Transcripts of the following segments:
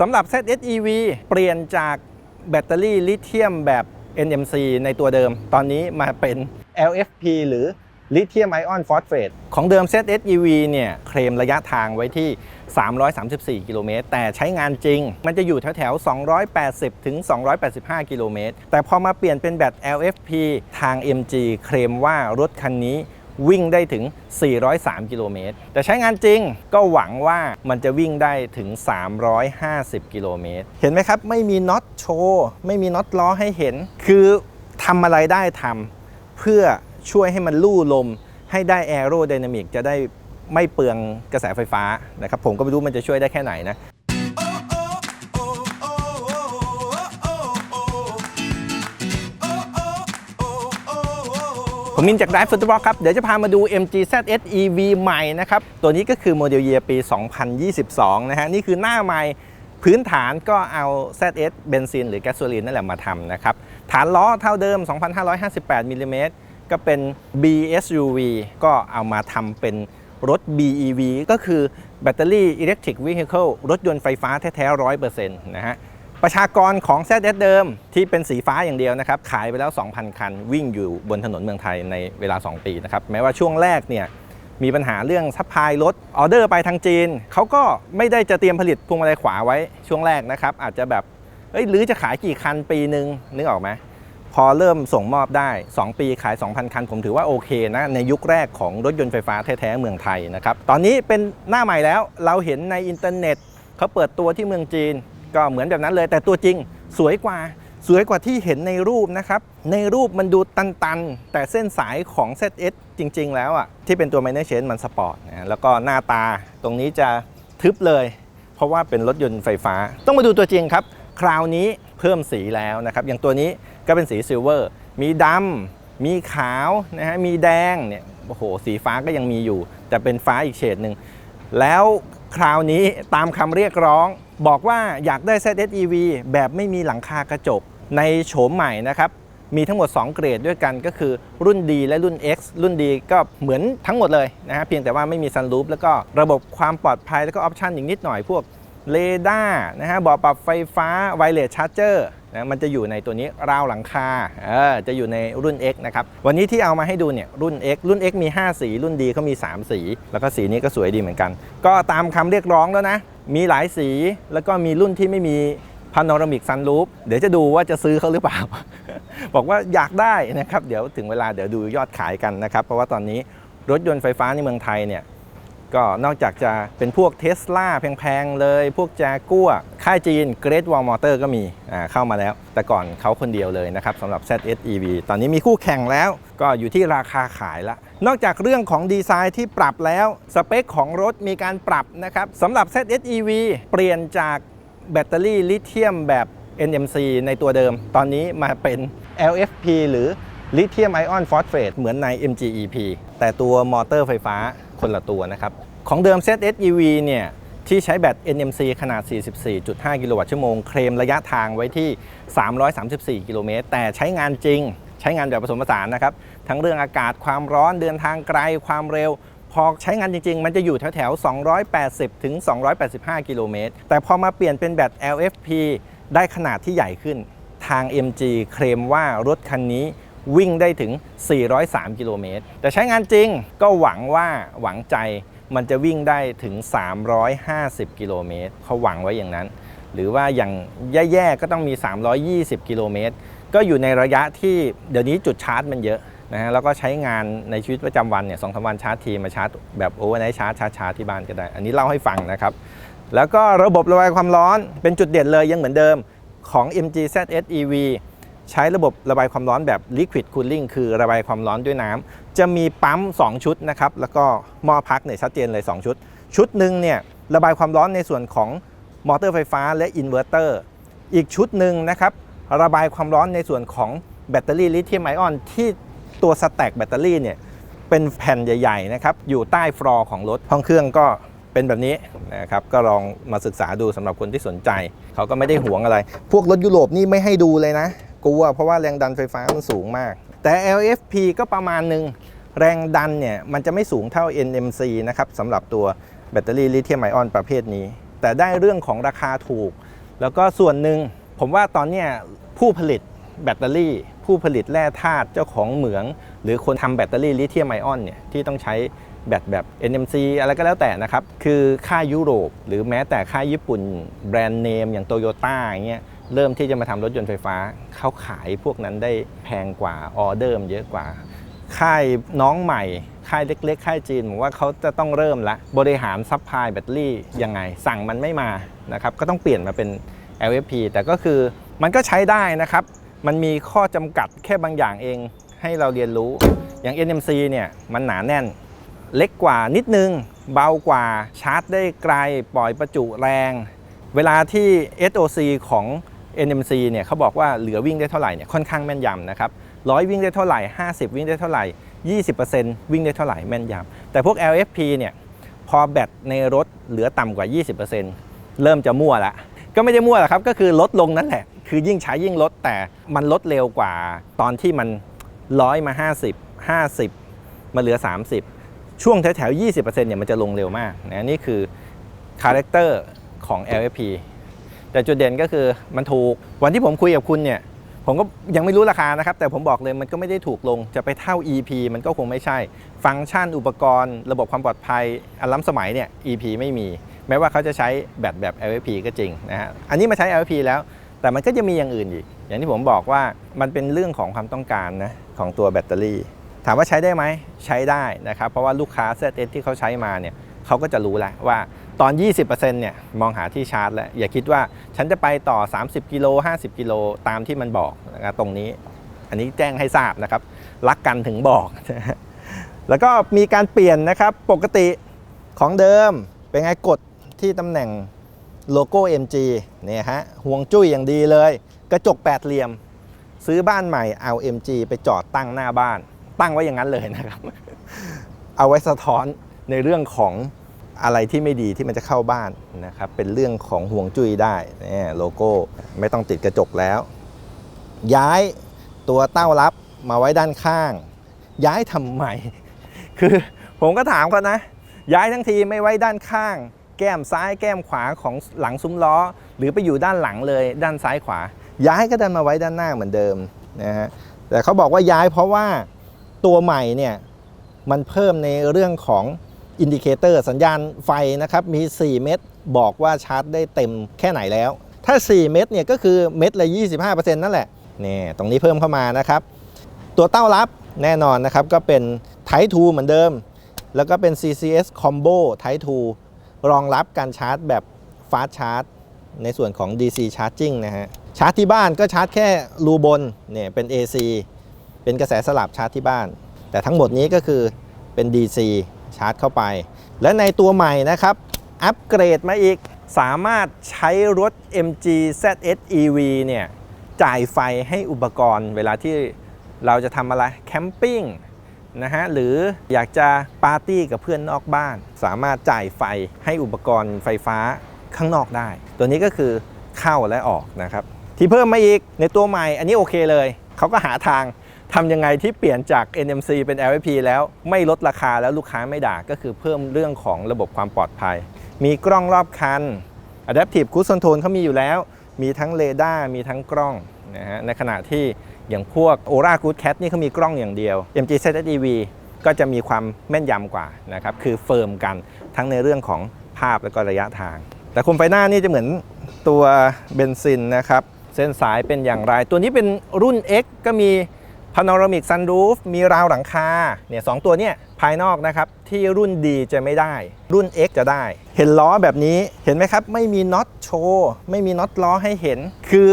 สำหรับ ZSEV เปลี่ยนจากแบตเตอรี่ลิเธียมแบบ NMC ในตัวเดิม ตอนนี้มาเป็น LFP หรือลิเธียมไอออนฟอสเฟตของเดิม ZSEV เนี่ยเคลมระยะทางไว้ที่ 334 กิโลเมตร แต่ใช้งานจริง มันจะอยู่แถวๆ280 ถึง 285 กิโลเมตร แต่พอมาเปลี่ยนเป็นแบต LFP ทาง MG เคลมว่ารถคันนี้ วิ่งได้ถึง 403 กิโลเมตร แต่ใช้งานจริงก็หวังว่ามันจะวิ่งได้ถึง 350 กิโลเมตร เห็นไหมครับ ไม่มีน็อตโชว์ไม่มีน็อตล้อให้เห็น คือทำอะไรได้ทำเพื่อช่วยให้มันลู่ลม ให้ได้แอโร d y นามิกจะได้ไม่เปลืองกระแสไฟฟ้านะครับ ผมก็ไม่รู้มันจะช่วยได้แค่ไหนนะ ผมมินจาก Drive Football ครับ เดี๋ยวจะพามาดู MG ZS EV ใหม่นะครับ ตัวนี้ก็คือโมเดลเยียปี 2022 นะฮะ นี่คือหน้าใหม่พื้นฐานก็เอา ZS เบนซินหรือแก๊สโซลีนนั่นแหละมาทำนะครับ ฐานล้อเท่าเดิม 2,558มิลลิเมตรก็เป็น BSUV ก็เอามาทำเป็นรถ BEV ก็คือแบตเตอรี่ Electric Vehicle รถยนต์ไฟฟ้าแท้ๆ100%นะฮะ ประชากรของ ZS เดิมที่เป็นสีฟ้าอย่างเดียวนะครับ ขายไปแล้ว 2,000 คัน วิ่งอยู่บนถนนเมืองไทยในเวลา 2 ปีนะครับ แม้ว่าช่วงแรกเนี่ยมีปัญหาเรื่องซัพพลายรถออเดอร์ไปทางจีน เขาก็ไม่ได้จะเตรียมผลิตพวงมาลัยขวาไว้ช่วงแรกนะครับ อาจจะแบบเอ้ยหรือจะขายกี่คันปีหนึ่งนึกออกไหมพอเริ่มส่งมอบได้ 2 ปีขาย 2,000 คัน ผมถือว่าโอเคนะ ในยุคแรกของรถยนต์ไฟฟ้าแท้ๆเมืองไทยนะครับ ตอนนี้เป็นหน้าใหม่แล้วเราเห็นในอินเทอร์เน็ตเขาเปิดตัวที่เมืองจีน ก็เหมือนแบบนั้นเลย แต่ตัวจริงสวยกว่าสวยกว่าที่เห็นในรูปนะครับ ในรูปมันดูตันๆ แต่เส้นสายของ ZS จริง ๆ แล้วอะที่เป็นตัว Minor Change มันสปอร์ตนะแล้วก็หน้าตาตรงนี้จะทึบเลย เพราะว่าเป็นรถยนต์ไฟฟ้า ต้องมาดูตัวจริงครับ คราวนี้เพิ่มสีแล้วนะครับ อย่างตัวนี้ก็เป็นสีซิลเวอร์มีดำมีขาวนะฮะมีแดงเนี่ยโอ้โห สีฟ้าก็ยังมีอยู่ แต่เป็นฟ้าอีกเฉดหนึ่งแล้วคราวนี้ตามคำเรียกร้อง บอกว่าอยากได้ ZSEV แบบไม่มีหลังคากระจกในโฉมใหม่นะครับมีทั้งหมด 2 เกรดด้วยกันก็คือรุ่น D และรุ่น X รุ่น D ก็เหมือนทั้งหมดเลยนะฮะเพียงแต่ว่าไม่มีซันรูฟแล้วก็ระบบความปลอดภัยแล้วก็ออปชันอย่างนิดหน่อยพวก เรดาร์นะฮะบอปรับไฟฟ้าไวเลสชาร์เจอร์นะมันจะอยู่ในตัวนี้ราวหลังคาเออจะอยู่ในรุ่น X นะครับ วันนี้ที่เอามาให้ดูเนี่ยรุ่น X รุ่น X มี 5 สี รุ่น D เขามี 3 สี แล้วก็สีนี้ก็สวยดีเหมือนกัน ก็ตามคำเรียกร้องแล้วนะ มีหลายสีแล้วก็มีรุ่นที่ไม่มีพาโนรามิกซันรูฟเดี๋ยวจะดูว่าจะซื้อเขาหรือเปล่า บอกว่าอยากได้นะครับ เดี๋ยวถึงเวลาเดี๋ยวดูยอดขายกันนะครับ เพราะว่าตอนนี้รถยนต์ไฟฟ้าในเมืองไทยเนี่ย ก็นอกจากจะเป็นพวกเทสลาแพงๆ เลย พวกจากัวค่ายจีน Great Wall Motor ก็มีเข้ามาแล้ว แต่ก่อนเขาคนเดียวเลยนะครับสำหรับ ZSEV ตอนนี้มีคู่แข่งแล้ว ก็อยู่ที่ราคาขายละ นอกจากเรื่องของดีไซน์ที่ปรับแล้ว สเปคของรถมีการปรับนะครับสำหรับ ZSEV เปลี่ยนจากแบตเตอรี่ลิเธียมแบบ NMC ในตัวเดิม ตอนนี้มาเป็น LFP หรือลิเธียมไอออนฟอสเฟตเหมือนใน MGEP แต่ตัวมอเตอร์ไฟฟ้า คนละตัวนะครับ ของเดิม ZSEV เนี่ยที่ใช้แบต NMC ขนาด 44.5 กิโลวัตต์ชั่วโมง เคลมระยะทางไว้ที่ 334 กิโลเมตร แต่ใช้งานจริง ใช้งานแบบผสมผสานนะครับ ทั้งเรื่องอากาศ ความร้อน เดินทางไกล ความเร็ว พอใช้งานจริง ๆ มันจะอยู่แถวๆ 280 ถึง 285 กิโลเมตร แต่พอมาเปลี่ยนเป็นแบต LFP ได้ขนาดที่ใหญ่ขึ้น ทาง MG เคลมว่ารถคันนี้ วิ่งได้ถึง 403 กิโลเมตร แต่ใช้งานจริงก็หวังว่าหวังใจมันจะวิ่งได้ถึง 350 กิโลเมตรเขาหวังไว้อย่างนั้น หรือว่าอย่างแย่ๆก็ต้องมี 320 กิโลเมตร ก็อยู่ในระยะที่เดี๋ยวนี้จุดชาร์จมันเยอะนะฮะแล้วก็ใช้งานในชีวิตประจำวันเนี่ยสองสามวันชาร์จทีมาชาร์จแบบโอเวอร์ไนท์ชาร์จชาร์จชาร์จที่บ้านก็ได้ อันนี้เล่าให้ฟังนะครับ แล้วก็ระบบระบายความร้อนเป็นจุดเด่นเลยยังเหมือนเดิมของ MG ZS EV ใช้ระบบระบายความร้อนแบบ Liquid Cooling คือระบายความร้อนด้วยน้ำจะมีปั๊ม 2 ชุดนะครับ แล้วก็หม้อพักเนี่ยชัดเจนเลย 2 ชุด ชุดหนึ่งเนี่ยระบายความร้อนในส่วนของมอเตอร์ไฟฟ้าและอินเวอร์เตอร์อีกชุดหนึ่งนะครับระบายความร้อนในส่วนของแบตเตอรี่ลิเธียมไอออนที่ตัวสแต็กแบตเตอรี่เนี่ยเป็นแผ่นใหญ่ๆนะครับอยู่ใต้ฟลอร์ของรถห้องเครื่องก็เป็นแบบนี้นะครับก็ลองมาศึกษาดูสำหรับคนที่สนใจ เขาก็ไม่ได้หวงอะไร พวกรถยุโรปนี่ไม่ให้ดูเลยนะ กลัว เพราะว่าแรงดันไฟฟ้ามันสูงมาก แต่ LFP ก็ประมาณหนึ่งแรงดันเนี่ยมันจะไม่สูงเท่า NMC นะครับสำหรับตัวแบตเตอรี่ลิเธียมไอออนประเภทนี้ แต่ได้เรื่องของราคาถูก แล้วก็ส่วนหนึ่งผมว่าตอนนี้ผู้ผลิตแบตเตอรี่ ผู้ผลิตแร่ธาตุเจ้าของเหมือง หรือคนทำแบตเตอรี่ลิเธียมไอออนเนี่ยที่ต้องใช้แบตแบบ NMC อะไรก็แล้วแต่นะครับ คือค่ายยุโรป หรือแม้แต่ค่ายญี่ปุ่นแบรนด์เนมอย่างโตโยต้าอย่างเงี้ย เริ่มที่จะมาทำรถยนต์ไฟฟ้าเขาขายพวกนั้นได้แพงกว่าออเดอร์มเยอะกว่า ค่ายน้องใหม่ ค่ายเล็ก ๆ ค่ายจีนผมว่าเขาจะต้องเริ่มละบริหารซัพพลายแบตเตอรี่ยังไง สั่งมันไม่มานะครับก็ต้องเปลี่ยนมาเป็น LFP แต่ก็คือมันก็ใช้ได้นะครับ มันมีข้อจำกัดแค่บางอย่างเองให้เราเรียนรู้อย่าง NMC เนี่ยมันหนาแน่น เล็กกว่านิดนึง เบากว่าชาร์จได้ไกลปล่อยประจุแรง เวลาที่ SOC ของ NMC เนี่ยเขาบอกว่าเหลือวิ่งได้เท่าไหร่เนี่ยค่อนข้างแม่นยำนะครับร้อยวิ่งได้เท่าไหร่ 50 วิ่งได้เท่าไหร่ 20%วิ่งได้เท่าไหร่แม่นยำแต่พวก LFP เนี่ยพอแบตในรถเหลือต่ำกว่า 20%เริ่มจะมั่วละก็ไม่ได้มั่วหรอกครับก็คือลดลงนั่นแหละ คือยิ่งใช้ยิ่งลดแต่มันลดเร็วกว่าตอนที่มันร้อยมา 50 50 มาเหลือ 30 ช่วงแถวๆ20%เนี่ยมันจะลงเร็วมากนะนี่คือคาแรคเตอร์ของ LFP แต่จุดเด่นก็คือมันถูก วันที่ผมคุยกับคุณเนี่ยผมก็ยังไม่รู้ราคานะครับ แต่ผมบอกเลยมันก็ไม่ได้ถูกลงจะไปเท่า EP มันก็คงไม่ใช่ ฟังก์ชันอุปกรณ์ ระบบความปลอดภัยอันล้ำสมัยเนี่ย EP ไม่มี แม้ว่าเขาจะใช้แบตแบบ LFP ก็จริงนะฮะอันนี้มาใช้ LFP แล้วแต่มันก็จะมีอย่างอื่นอีก อย่างที่ผมบอกว่ามันเป็นเรื่องของความต้องการนะของตัวแบตเตอรี่ ถามว่าใช้ได้ไหมใช้ได้นะครับ เพราะว่าลูกค้า ZS ที่เขาใช้มาเนี่ยเขาก็จะรู้แล้วว่า ตอน 20%เนี่ยมองหาที่ชาร์จแล้วอย่าคิดว่าฉันจะไปต่อ 30 กิโล 50 กิโลตามที่มันบอกนะครับตรงนี้ อันนี้แจ้งให้ทราบนะครับ รักกันถึงบอก แล้วก็มีการเปลี่ยนนะครับปกติของเดิมเป็นไงกดที่ตำแหน่งโลโก้ MG เนี่ยฮะห่วงจุ้ยอย่างดีเลย กระจกแปดเหลี่ยม ซื้อบ้านใหม่เอา MG ไปจอดตั้งหน้าบ้าน ตั้งไว้อย่างนั้นเลยนะครับ เอาไว้สะท้อนในเรื่องของ อะไรที่ไม่ดีที่มันจะเข้าบ้านนะครับเป็นเรื่องของห่วงจุ้ยได้นี่โลโก้ไม่ต้องติดกระจกแล้ว ย้ายตัวเต้ารับมาไว้ด้านข้าง ย้ายทำไม คือผมก็ถามเขานะ ย้ายทั้งทีไม่ไว้ด้านข้าง แก้มซ้ายแก้มขวาของหลังซุ้มล้อ หรือไปอยู่ด้านหลังเลย ด้านซ้ายขวา ย้ายก็ดันมาไว้ด้านหน้าเหมือนเดิมนะฮะแต่เขาบอกว่าย้ายเพราะว่าตัวใหม่เนี่ยมันเพิ่มในเรื่องของ อินดิเคเตอร์สัญญาณไฟนะครับมี 4 เม็ดบอกว่าชาร์จได้เต็มแค่ไหนแล้ว ถ้า 4 เม็ดเนี่ยก็คือเม็ดละ 25%นั่นแหละนี่ตรงนี้เพิ่มเข้ามานะครับ ตัวเต้ารับแน่นอนนะครับ ก็เป็น Type 2 เหมือนเดิม แล้วก็เป็น CCS Combo Type 2 รองรับการชาร์จแบบ Fast Charge ในส่วนของ DC Charging นะฮะชาร์จที่บ้านก็ชาร์จแค่รูบนเนี่ยเป็น AC เป็นกระแสสลับชาร์จที่บ้าน แต่ทั้งหมดนี้ก็คือเป็น DC ชาร์จเข้าไป และในตัวใหม่นะครับ อัปเกรดมาอีกสามารถใช้รถ MG ZS EV เนี่ย จ่ายไฟให้อุปกรณ์เวลาที่เราจะทำอะไรแคมปิ้งนะฮะ หรืออยากจะปาร์ตี้กับเพื่อนนอกบ้าน สามารถจ่ายไฟให้อุปกรณ์ไฟฟ้าข้างนอกได้ ตัวนี้ก็คือเข้าและออกนะครับ ที่เพิ่มมาอีกในตัวใหม่อันนี้โอเคเลย เขาก็หาทาง ทำยังไงที่เปลี่ยนจาก NMC เป็น LFP แล้วไม่ลดราคาแล้วลูกค้าไม่ด่าก็คือเพิ่มเรื่องของระบบความปลอดภัย มีกล้องรอบคัน Adaptive Cruise Control เขามีอยู่แล้ว มีทั้งเรดาร์มีทั้งกล้องนะฮะในขณะที่อย่างพวก Ora Good Cat นี่เขามีกล้องอย่างเดียว MG ZEV ก็จะมีความแม่นยำกว่านะครับคือเฟิร์มกันทั้งในเรื่องของภาพและก็ระยะทาง แต่คมไฟหน้านี่จะเหมือนตัวเบนซินนะครับเส้นสายเป็นอย่างไร ตัวนี้เป็นรุ่น X ก็มี Panoramic Sunroof มีราวหลังคาเนี่ยสองตัวเนี่ยภายนอกนะครับที่รุ่นดีจะไม่ได้ รุ่น X จะได้ เห็นล้อแบบนี้เห็นไหมครับ ไม่มีน็อตโชว์ไม่มีน็อตล้อให้เห็น คือ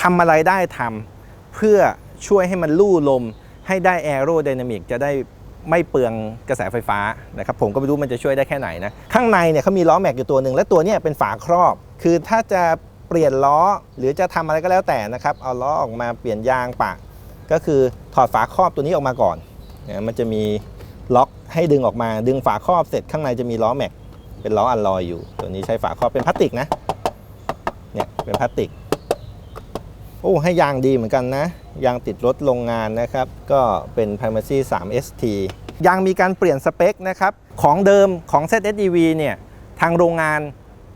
ทำอะไรได้ทำเพื่อช่วยให้มันลู่ลม ให้ได้แอโร d y นามิกจะได้ไม่เปลืองกระแสไฟฟ้านะครับผมก็ไม่รู้มันจะช่วยได้แค่ไหนนะ ข้างในเนี่ยเขามีล้อแม็กอยู่ตัวหนึ่งและตัวเนี้เป็นฝาครอบ คือถ้าจะเปลี่ยนล้อหรือจะทำอะไรก็แล้วแต่นะครับ เอาล้อออกมาเปลี่ยนยางปะ ก็คือถอดฝาครอบตัวนี้ออกมาก่อนนะมันจะมีล็อกให้ดึงออกมาดึงฝาครอบเสร็จข้างในจะมีล้อแม็กเป็นล้ออัลลอยอยู่ ตัวนี้ใช้ฝาครอบเป็นพลาสติกนะเนี่ยเป็นพลาสติกโอ้ให้ยางดีเหมือนกันนะ ยางติดรถโรงงานนะครับ ก็เป็น Primacy 3 ST ยางมีการเปลี่ยนสเปคนะครับ ของเดิมของ ZSEV เนี่ย ทางโรงงาน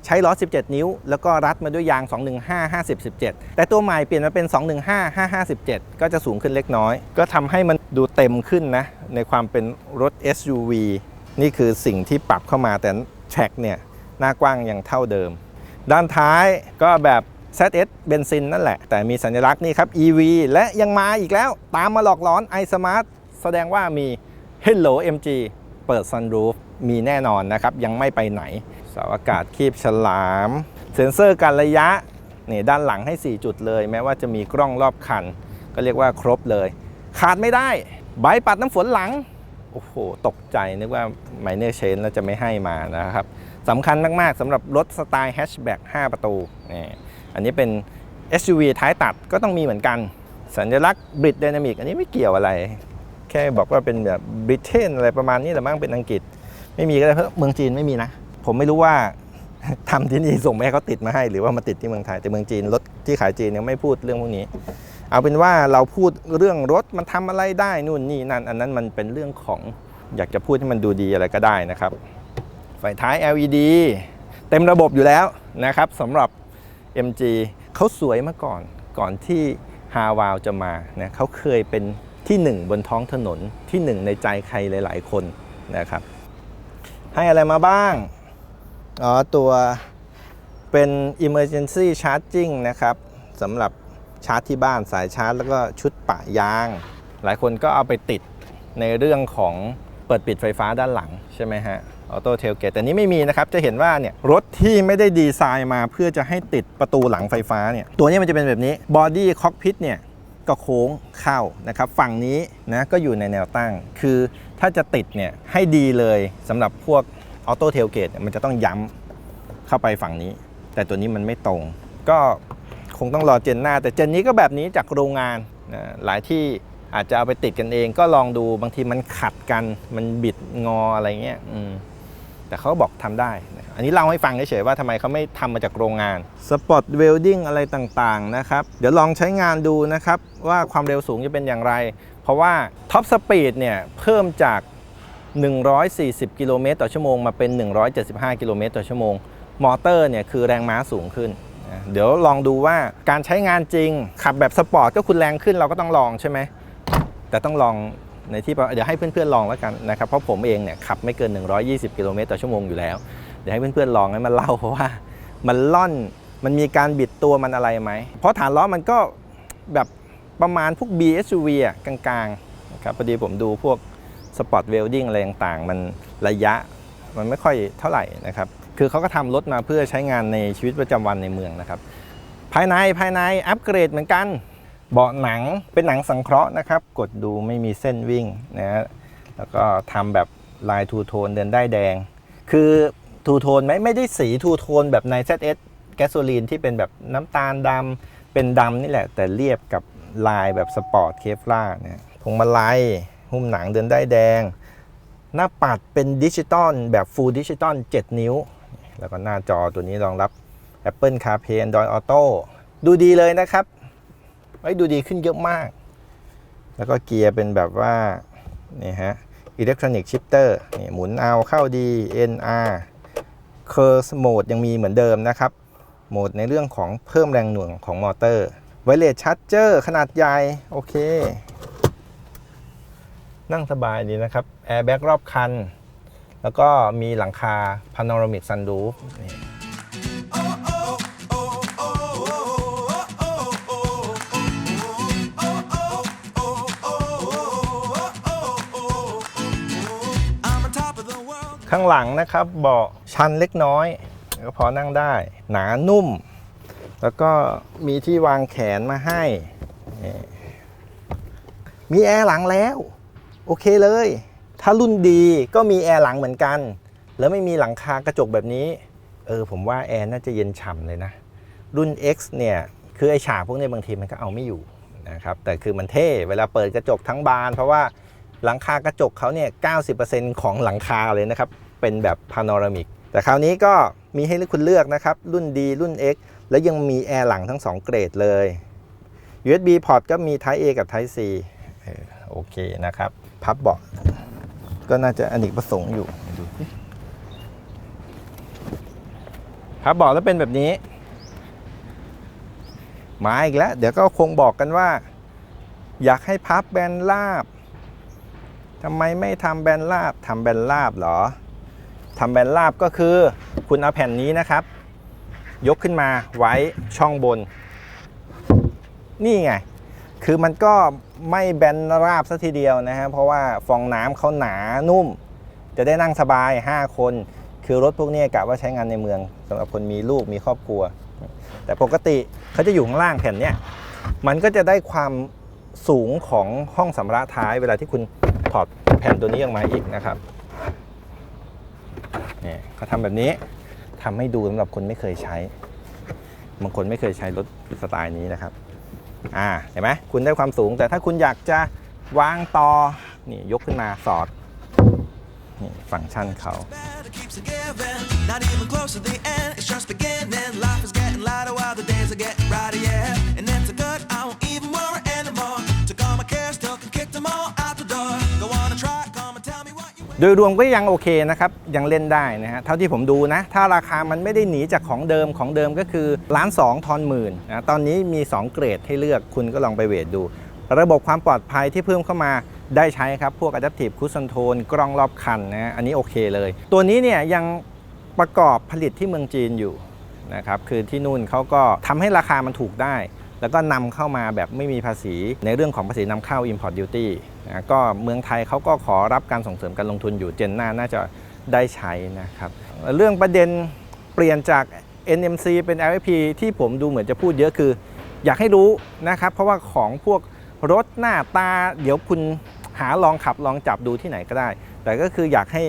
ใช้ล้อ 17 นิ้ว แล้วก็รัดมาด้วยยาง 215 50 17 แต่ตัวใหม่เปลี่ยนมาเป็น 215 55 17 ก็จะสูงขึ้นเล็กน้อย ก็ทำให้มันดูเต็มขึ้นนะ ในความเป็นรถ SUV นี่คือสิ่งที่ปรับเข้ามาแต่แทร็กเนี่ย หน้ากว้างยังเท่าเดิม ด้านท้ายก็แบบ ZS เบนซินนั่นแหละ แต่มีสัญลักษณ์นี่ครับ EV และยังมาอีกแล้ว ตามมาหลอกล้อน iSmart แสดงว่ามี Hello MG เปิด Sunroof มีแน่นอนนะครับ ยังไม่ไปไหน เสาอากาศคีบฉลาม เซ็นเซอร์การระยะนี่ด้านหลังให้ 4 จุดเลย แม้ว่าจะมีกล้องรอบคัน ก็เรียกว่าครบเลย ขาดไม่ได้ ใบปัดน้ำฝนหลัง โอ้โห ตกใจนึกว่าไมเนอร์เชนแล้วจะไม่ให้มานะครับสำคัญมาก ๆสำหรับรถสไตล์แฮชแบ็ก5ประตูนี่อันนี้เป็น SUV ท้ายตัดก็ต้องมีเหมือนกัน สัญลักษณ์บริด d ดนามิกอันนี้ไม่เกี่ยวอะไร แค่บอกว่าเป็นแบบบริเทนอะไรประมาณนี้แต่มั่งเป็นอังกฤษ ไม่มีก็ได้เพราะเมืองจีนไม่มีนะ ผมไม่รู้ว่าทำที่นี่ส่งไปให้เขาติดมาให้ หรือว่ามาติดที่เมืองไทยแต่เมืองจีนรถที่ขายจีนยังไม่พูดเรื่องพวกนี้ เอาเป็นว่าเราพูดเรื่องรถมันทำอะไรได้นู่นนี่นั่นอันนั้นมันเป็นเรื่องของอยากจะพูดให้มันดูดีอะไรก็ได้นะครับไฟท้าย LED เต็มระบบอยู่แล้วนะครับสำหรับ MG เขาสวยมาก่อนก่อนที่ฮาวาวจะมานะเขาเคยเป็นที่หนึ่งบนท้องถนนที่หนึ่งในใจใครหลาย ๆ คนนะครับ ให้อะไรมาบ้าง อ๋อตัวเป็น emergency charging นะครับสำหรับชาร์จที่บ้านสายชาร์จ แล้วก็ชุดปะยาง หลายคนก็เอาไปติดในเรื่องของเปิดปิดไฟฟ้าด้านหลังใช่ไหมฮะออโต้เทลเกตแต่นี้ไม่มีนะครับ จะเห็นว่าเนี่ยรถที่ไม่ได้ดีไซน์มาเพื่อจะให้ติดประตูหลังไฟฟ้าเนี่ยตัวนี้มันจะเป็นแบบนี้บอดี้คอกพิทเนี่ยก็โค้งเข้านะครับ ฝั่งนี้นะก็อยู่ในแนวตั้ง คือถ้าจะติดเนี่ยให้ดีเลยสำหรับพวก ออโต้เทลเกตมันจะต้องย้ำเข้าไปฝั่งนี้ แต่ตัวนี้มันไม่ตรง ก็คงต้องรอเจนหน้า แต่เจนนี้ก็แบบนี้จากโรงงานนะหลายที่อาจจะเอาไปติดกันเองก็ลองดูบางทีมันขัดกันมันบิดงออะไรเงี้ยแต่เขาบอกทำได้ อันนี้เล่าให้ฟังเฉยๆว่าทำไมเขาไม่ทำมาจากโรงงานสปอตเวลดิ้งอะไรต่างๆนะครับ เดี๋ยวลองใช้งานดูนะครับ ว่าความเร็วสูงจะเป็นอย่างไร เพราะว่าท็อปสปีดเนี่ยเพิ่มจาก 140 กิโลเมตรต่อชั่วโมงมาเป็น 175 กิโลเมตรต่อชั่วโมง มอเตอร์เนี่ยคือแรงม้าสูงขึ้น เดี๋ยวลองดูว่าการใช้งานจริง ขับแบบสปอร์ตก็คุณแรงขึ้นเราก็ต้องลองใช่ไหม แต่ต้องลองในที่เดี๋ยวให้เพื่อนๆลองแล้วกันนะครับ เพราะผมเองเนี่ยขับไม่เกิน 120 กิโลเมตรต่อชั่วโมงอยู่แล้ว เดี๋ยวให้เพื่อนๆลองให้มันเล่าเพราะว่ามันล่อน มันมีการบิดตัวมันอะไรไหม เพราะฐานล้อมันก็แบบประมาณพวก BSUV อะกลางๆนะครับพอดีผมดูพวก สปอร์ตเวลดิ้งอะไรต่างๆ มันระยะมันไม่ค่อยเท่าไหร่นะครับ คือเขาก็ทำรถมาเพื่อใช้งานในชีวิตประจำวันในเมืองนะครับ ภายในภายในอัปเกรดเหมือนกัน เบาะหนังเป็นหนังสังเคราะห์นะครับ กดดูไม่มีเส้นวิ่งนะฮะแล้วก็ทำแบบลายทูโทนเดินได้แดง คือทูโทนไหมไม่ได้สีทูโทนแบบใน ZS แกสโซลีนที่เป็นแบบน้ำตาลดำเป็นดำนี่แหละ แต่เรียบกับลายแบบสปอร์ตเคฟล่าเนี่ยพวงมาลัย หุ้มหนังเดินได้แดง หน้าปัดเป็นดิจิตอลแบบฟูลดิจิตอล7 นิ้ว แล้วก็หน้าจอตัวนี้รองรับ Apple CarPlay Android Auto ดูดีเลยนะครับไว้ดูดีขึ้นเยอะมาก แล้วก็เกียร์เป็นแบบว่านี่ฮะอิเล็กทรอนิกชิปเตอร์นี่หมุนเอาเข้าดี NR Curve Mode ยังมีเหมือนเดิมนะครับ โหมดในเรื่องของเพิ่มแรงหน่วงของมอเตอร์ไวเลสชาร์จเจอร์ขนาดใหญ่ โอเค นั่งสบายดีนะครับแอร์แบ็กรอบคัน แล้วก็มีหลังคา Panoramic Sunroof นี่ I'm on top of the world. ข้างหลังนะครับเบาะชันเล็กน้อยก็พอนั่งได้ หนานุ่ม แล้วก็มีที่วางแขนมาให้ มีแอร์หลังแล้ว โอเคเลย ถ้ารุ่นดีก็มีแอร์หลังเหมือนกัน แล้วไม่มีหลังคากระจกแบบนี้ เออผมว่าแอร์น่าจะเย็นฉ่ำเลยนะ รุ่น X เนี่ย คือไอฉากพวกนี้บางทีมันก็เอาไม่อยู่นะครับ แต่คือมันเท่ เวลาเปิดกระจกทั้งบาน เพราะว่าหลังคากระจกเขาเนี่ย 90%ของหลังคาเลยนะครับ เป็นแบบพาโนรามิก แต่คราวนี้ก็มีให้คุณเลือกนะครับ รุ่น D รุ่น X แล้วยังมีแอร์หลังทั้ง 2 เกรดเลย USB port ก็มี Type A กับ Type C เออโอเคนะครับ พับเบาะก็น่าจะอเนกประสงค์อยู่ดูสิพับเบอกแล้วเป็นแบบนี้ มาอีกแล้ว เดี๋ยวก็คงบอกกันว่า อยากให้พับแบนราบทำไมไม่ทำแบนราบทำแบนราบเหรอทำแบนราบก็คือ คุณเอาแผ่นนี้นะครับ ยกขึ้นมาไว้ช่องบน นี่ไง คือมันก็ไม่แบนราบซะทีเดียวนะฮะเพราะว่าฟองน้ำเขาหนานุ่ม จะได้นั่งสบาย 5 คน คือรถพวกนี้กะว่าใช้งานในเมืองสำหรับคนมีลูกมีครอบครัว แต่ปกติเขาจะอยู่ข้างล่างแผ่นเนี้ยมันก็จะได้ความสูงของห้องสำระท้าย เวลาที่คุณถอดแผ่นตัวนี้ออกมาอีกนะครับเนี่ยเขาทำแบบนี้ทำให้ดูสำหรับคนไม่เคยใช้บางคนไม่เคยใช้รถสไตล์นี้นะครับ อ่าเห็นไหมคุณได้ความสูง แต่ถ้าคุณอยากจะวางต่อนี่ยกขึ้นมาสอดนี่ฟังก์ชันเขา Better keeps on giving. Not even close to the end. It's just beginning. Life is getting lighter while the days are getting brighter, yeah. ดยรวมก็ยังโอเคนะครับ ยังเล่นได้นะฮะเท่าที่ผมดูนะ ถ้าราคามันไม่ได้หนีจากของเดิมของเดิมก็คือล้านสองทอนหมื่นนะตอนนี้มี 2 เกรดให้เลือกคุณก็ลองไปเวทดู ระบบความปลอดภัยที่เพิ่มเข้ามาได้ใช้ครับ พวก Adaptive Cruise Control กล้องรอบคันนะฮะอันนี้โอเคเลย ตัวนี้เนี่ยยังประกอบผลิตที่เมืองจีนอยู่นะครับคือที่นู่นเขาก็ทำให้ราคามันถูกได้ แล้วก็นำเข้ามาแบบไม่มีภาษีในเรื่องของภาษีนำเข้า Import Duty นะก็เมืองไทยเขาก็ขอรับการส่งเสริมการลงทุนอยู่เจนหน้าน่าจะได้ใช้นะครับ เรื่องประเด็นเปลี่ยนจาก NMC เป็น LFP ที่ผมดูเหมือนจะพูดเยอะคือ อยากให้รู้นะครับ เพราะว่าของพวกรถหน้าตา เดี๋ยวคุณหาลองขับลองจับดูที่ไหนก็ได้ แต่ก็คืออยากให้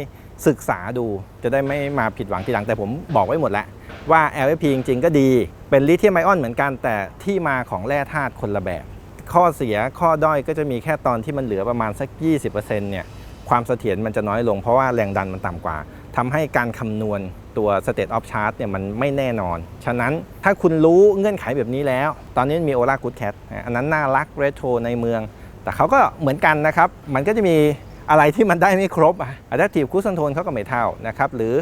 ศึกษาดูจะได้ไม่มาผิดหวังทีหลังแต่ผมบอกไว้หมดแล้ว ว่า LFP จริง ๆ ก็ดี เป็นลิเธียมไอออนเหมือนกันแต่ที่มาของแร่ธาตุคนละแบบ ข้อเสียข้อด้อยก็จะมีแค่ตอนที่มันเหลือประมาณสัก 20%เนี่ยความเสถียรมันจะน้อยลงเพราะว่าแรงดันมันต่ำกว่าทำให้การคำนวณตัว state of charge เนี่ยมันไม่แน่นอน ฉะนั้นถ้าคุณรู้เงื่อนไขแบบนี้แล้ว ตอนนี้มี Ola Good Cat อันนั้นน่ารักเรโทรในเมือง แต่เขาก็เหมือนกันนะครับ มันก็จะมีอะไรที่มันได้ไม่ครบอะ Adaptive Cruise Control เขาก็ไม่เท่านะครับ หรือ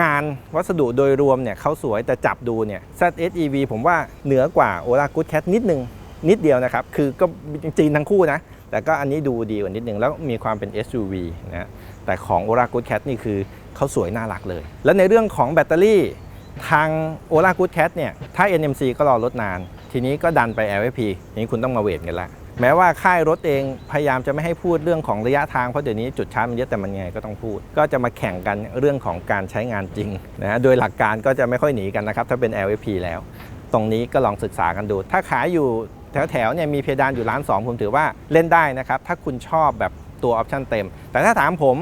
งานวัสดุโดยรวมเนี่ยเขาสวยแต่จับดูเนี่ย ZSEV ผมว่าเหนือกว่า Ola Good Cat นิดนึง นิดเดียวนะครับ คือก็จริงทั้งคู่นะ แต่ก็อันนี้ดูดีกว่านิดนึง แล้วมีความเป็น SUV นะแต่ของ Ola Good Cat นี่คือเขาสวยน่ารักเลย แล้วในเรื่องของแบตเตอรี่ทาง Ola Good Cat เนี่ย ถ้า NMC ก็รอลดนาน ทีนี้ก็ดันไป LFP ทีนี้คุณต้องมาเวทกันละ แม้ว่าค่ายรถเองพยายามจะไม่ให้พูดเรื่องของระยะทาง เพราะเดี๋ยวนี้จุดชาร์จมันเยอะแต่มันไงก็ต้องพูด ก็จะมาแข่งกันเรื่องของการใช้งานจริงนะฮะ โดยหลักการก็จะไม่ค่อยหนีกันนะครับ ถ้าเป็น LFP แล้ว ตรงนี้ก็ลองศึกษากันดู ถ้าขายอยู่ แถวๆเนี่ยมีเพดานอยู่ล้านสองผมถือว่าเล่นได้นะครับ ถ้าคุณชอบแบบตัวออปชั่นเต็ม แต่ถ้าถามผม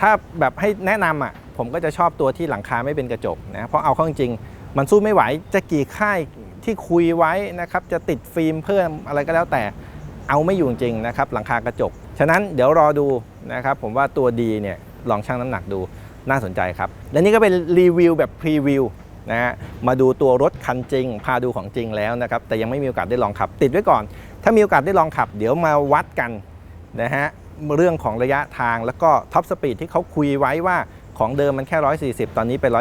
ถ้าแบบให้แนะนำอะผมก็จะชอบตัวที่หลังคาไม่เป็นกระจกนะเพราะเอาเข้าจริง มันสู้ไม่ไหวจะกี่ค่ายที่คุยไว้นะครับจะติดฟิล์มเพิ่มอะไรก็แล้วแต่เอาไม่อยู่จริงนะครับหลังคากระจก ฉะนั้นเดี๋ยวรอดูนะครับผมว่าตัวดีเนี่ยลองชั่งน้ำหนักดูน่าสนใจครับ และนี่ก็เป็นรีวิวแบบพรีวิว นะฮะมาดูตัวรถคันจริง พาดูของจริงแล้วนะครับ แต่ยังไม่มีโอกาสได้ลองขับ ติดไว้ก่อน ถ้ามีโอกาสได้ลองขับ เดี๋ยวมาวัดกันนะฮะเรื่องของระยะทางแล้วก็ท็อปสปีดที่เขาคุยไว้ว่าของเดิมมันแค่ 140 ตอนนี้เป็น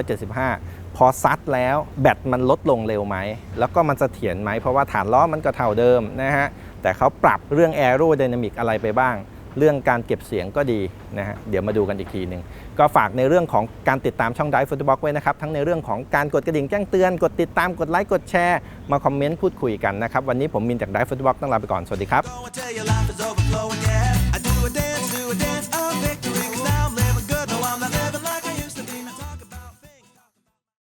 175 พอซัดแล้วแบตมันลดลงเร็วไหม แล้วก็มันเสถียรไหม เพราะว่าฐานล้อมันก็เท่าเดิมนะฮะ แต่เขาปรับเรื่องแอโร d y นามิกอะไรไปบ้าง เรื่องการเก็บเสียงก็ดีนะฮะเดี๋ยวมาดูกันอีกทีหนึ่งก็ฝากในเรื่องของการติดตามช่องไดฟุตบอลไว้นะครับ ทั้งในเรื่องของการกดกระดิ่งแจ้งเตือน กดติดตามกดไลค์กดแชร์ มาคอมเมนต์พูดคุยกันนะครับ วันนี้ผมมินจากไดฟุตบอลต้องลาไปก่อนสวัสดีครับ